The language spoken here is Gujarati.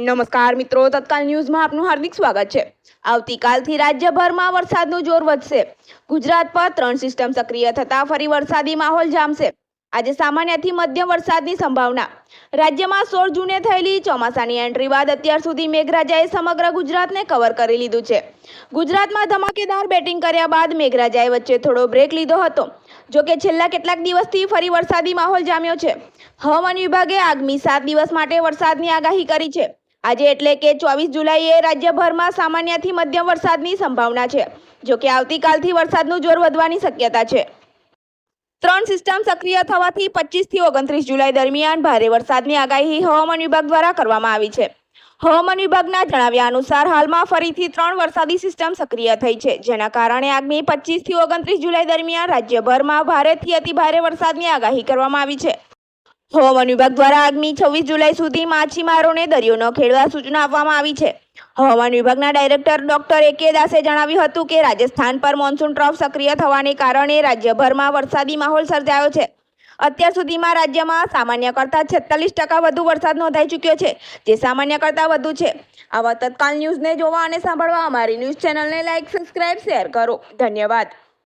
નમસ્કાર મિત્રો, તત્કાલ ન્યૂઝમાં આપનું હાર્દિક સ્વાગત છે. આવતીકાલથી રાજ્યભરમાં વરસાદનું જોર વધશે. ગુજરાત પર ત્રણ સિસ્ટમ સક્રિય થતા ફરી વરસાદી માહોલ જામશે. આજે સામાન્યથી મધ્યમ વરસાદની સંભાવના. રાજ્યમાં સોળ જૂને થયેલી ચોમાસાની એન્ટ્રી બાદ અત્યાર સુધી મેઘરાજાએ સમગ્ર ગુજરાતને કવર કરી લીધું છે. ગુજરાતમાં ધમાકેદાર બેટિંગ કર્યા બાદ મેઘરાજાએ વચ્ચે થોડો બ્રેક લીધો હતો. જોકે છેલ્લા કેટલાક દિવસથી ફરી વરસાદી માહોલ જામ્યો છે. હવામાન વિભાગે આગામી સાત દિવસ માટે વરસાદની આગાહી કરી છે. આજે એટલે કે ચોવીસ જુલાઈએ રાજ્યભરમાં સામાન્યથી મધ્યમ વરસાદની સંભાવના છે જોકે આવતીકાલથી વરસાદનું જોર વધવાની શક્યતા છે. ત્રણ સિસ્ટમ સક્રિય થવાથી પચીસથી ઓગણત્રીસ જુલાઈ દરમિયાન ભારે વરસાદની આગાહી હવામાન વિભાગ દ્વારા કરવામાં આવી છે. હવામાન વિભાગના જણાવ્યા અનુસાર હાલમાં ફરીથી ત્રણ વરસાદી સિસ્ટમ સક્રિય થઈ છે, જેના કારણે આગામી પચીસથી ઓગણત્રીસ જુલાઈ દરમિયાન રાજ્યભરમાં ભારેથી અતિભારે વરસાદની આગાહી કરવામાં આવી છે. હવામાન વિભાગ દ્વારા આગામી છવ્વીસ જુલાઈ સુધી માછીમારોને દરિયો ન ખેડવા સૂચના આપવામાં આવી છે. હવામાન વિભાગના ડાયરેક્ટર ડોક્ટર એ કે દાસે જણાવ્યું હતું કે રાજસ્થાન પર મોન્સૂન ટ્રફ સક્રિય થવાને કારણે રાજ્યભરમાં વરસાદી માહોલ સર્જાયો છે. અત્યાર સુધીમાં રાજ્યમાં સામાન્ય કરતાં છેતાલીસ ટકા વધુ વરસાદ નોંધાઈ ચૂક્યો છે, જે સામાન્ય કરતાં વધુ છે. આવા તત્કાલ ન્યૂઝને જોવા અને સાંભળવા અમારી ન્યૂઝ ચેનલને લાઇક સબસ્ક્રાઇબ, શેર કરો. ધન્યવાદ.